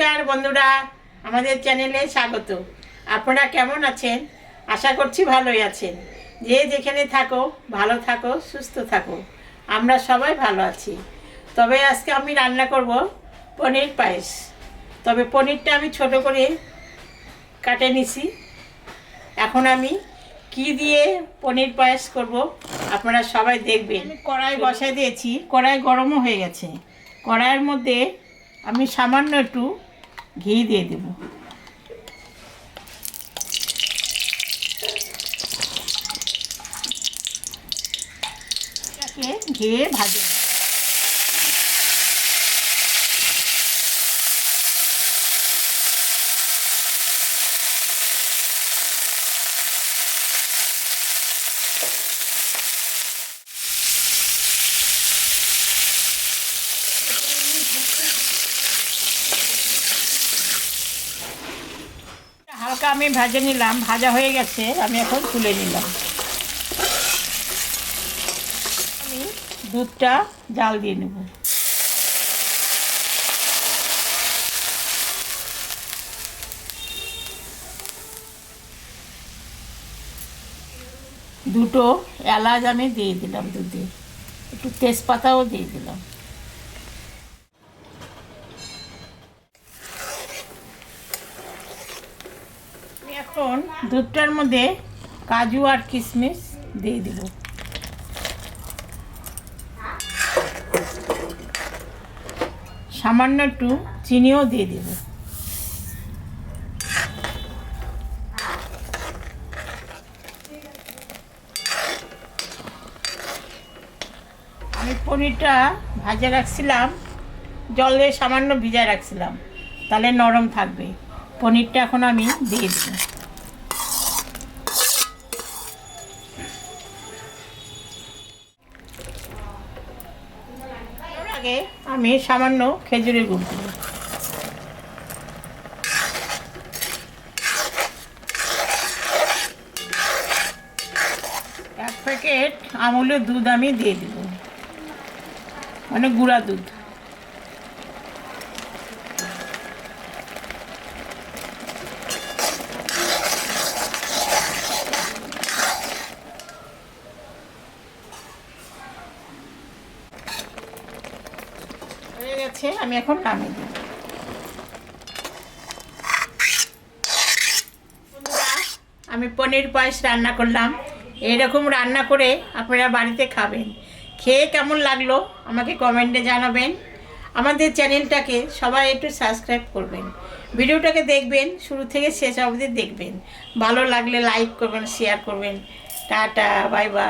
নমস্কার বন্ধুরা আমাদের চ্যানেলে স্বাগত। আপনারা কেমন আছেন? আশা করছি ভালোই আছেন। যে যেখানে থাকো ভালো থাকো সুস্থ থাকো। আমরা সবাই ভালো আছি। তবে আজকে আমি রান্না করব পনির পায়েস। তবে পনিরটা আমি ছোট করে কাটে নিছি। এখন আমি কি দিয়ে পনির পায়েস করব আপনারা সবাই দেখবেন। কড়াই বসাই দিয়েছি। কড়াই গরমও হয়ে গেছে। কড়াইয়ের মধ্যে আমি সামান্য একটু ঘি দিয়ে দেব। ঘি ভাজে নেব। হালকা আমি ভেজে নিলাম, ভাজা হয়ে গেছে, আমি এখন তুলে নিলাম। আমি দুধটা জাল দিয়ে নেব। দুটো এলাচ আমি দিয়ে দিলাম দুধে। একটু তেজপাতাও দিয়ে দিলাম আমি এখন দুধটার মধ্যে কাজু আর কিশমিশ দিয়ে দিব। সামান্য একটু চিনিও দিয়ে দেব। আমি পনিরটা ভাজা রাখছিলাম, জলে সামান্য ভিজা রাখছিলাম, তাহলে নরম থাকবে। পনিরটা এখন আমি দিয়ে দেব। আগে আমি সামান্য খেজুরের গুড় দেব। এক প্যাকেট আমুলের দুধ আমি দিয়ে দিব। মানে গুঁড়া দুধ হয়ে গেছে আমি এখন নামিয়ে দিই। আমি পনির পায়েস রান্না করলাম। এরকম রান্না করে আপনারা বাড়িতে খাবেন। খেয়ে কেমন লাগল আমাকে কমেন্টে জানাবেন। আমাদের চ্যানেলটাকে সবাই একটু সাবস্ক্রাইব করবেন। ভিডিওটাকে দেখবেন, শুরু থেকে শেষ অবধি দেখবেন। ভালো লাগলে লাইক করবেন, শেয়ার করবেন। Tata, bye bye.